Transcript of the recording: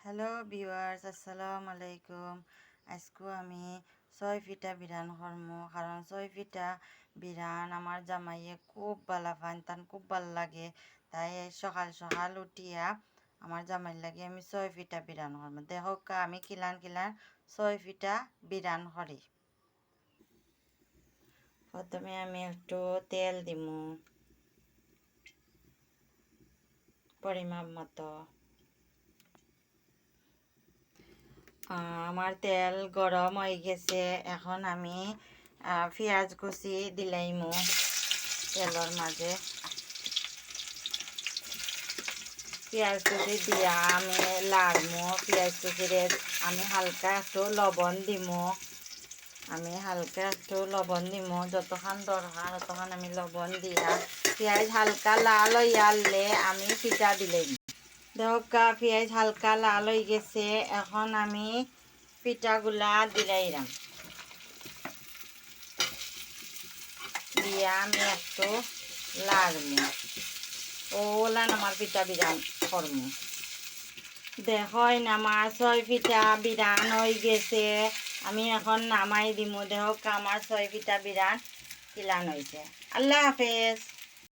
Hello viewers আসসালামু আলাইকুম আজকে আমি ছয় ফিটা বিরান কর্ম কারণ ছয় ফিটা বিরান আমার জামাইয়ে খুব ভালো পান তান খুব ভালো লাগে তাই সকাল সকাল উঠিয়া আমার জামাইর লাগে আমি ছয় ফিটা বিরান কর্ম দেখো কা আমি কিলান কিলান ছয় ফিটা বিরান করি প্রথমে আমি একটু তেল দিমু পরিমাপ মতো আমার তেল গরম হয়ে গেছে। এখন আমি পেঁয়াজ কুচি দিলাইমু তেলের মাঝে পেঁয়াজ কুচি দিয়া আমি লাড়মু পেঁয়াজ কুচিরে আমি হালকা একটু লবণ দিমু। আমি হালকা একটু লবণ দিমু। যতক্ষণ দরকার ততক্ষণ আমি লবণ দিয়া। পেঁয়াজ হালকা লাল হইয়া আনলে আমি পিঠা দিলাম দেখা পেঁয়াজ হালকা লাল হয়ে গেছে। এখন আমি পিঠাগুলা দিলাইলাম দিয়া আমি একটু লাড়মু ওলান আমার পিঠা বিরান করমু। দেখই আমার ছয় পিঠা বিরান হয়ে গেছে। আমি এখন নামাই দিমু। দেখ আমার ছয় পিঠা বিরান কিলান হয়েছে আল্লাহ হাফেজ।